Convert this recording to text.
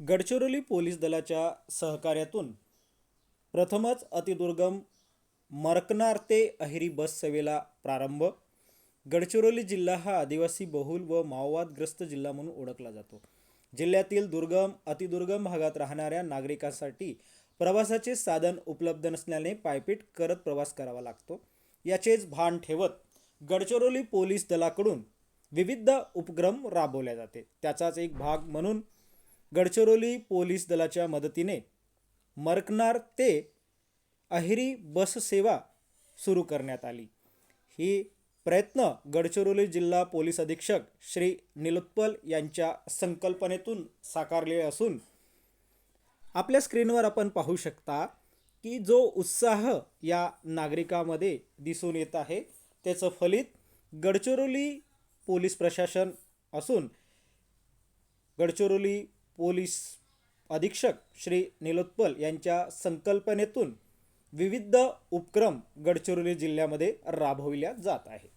Gadchiroli police दलाच्या सहकार्यातून प्रथमच अतिदुर्गम मरकनार ते अहेरी बस सेवेला प्रारंभ. गडचिरोली जिल्हा हा आदिवासी बहुल व माओवादग्रस्त जिल्हा म्हणून ओळखला जातो. जिल्ह्यातील दुर्गम अतिदुर्गम भागात राहणाऱ्या नागरिकांसाठी प्रवासाचे साधन उपलब्ध नसल्याने पायपीट करत प्रवास करावा लागतो. याचेच भान ठेवत गडचिरोली पोलीस दलाकडून विविध उपक्रम राबवल्या जाते. त्याचाच एक भाग म्हणून गडचिरोली पोलीस दलाच्या मदतीने मरकनार ते अहिरी बस सेवा सुरू करण्यात आली. ही प्रयत्न गडचिरोली जिल्हा पोलीस अधीक्षक श्री निलोत्पल यांच्या संकल्पनेतून साकारले असून आपल्या स्क्रीनवर आपण पाहू शकता की जो उत्साह या नागरिकामध्ये दिसून येत आहे त्याचं फलित गडचिरोली पोलीस प्रशासन असून गडचिरोली पोलीस अधीक्षक श्री निलोत्पल यांच्या संकल्पनेतून विविध उपक्रम गडचिरोली जिल्ह्यामध्ये राबविल्या जात आहे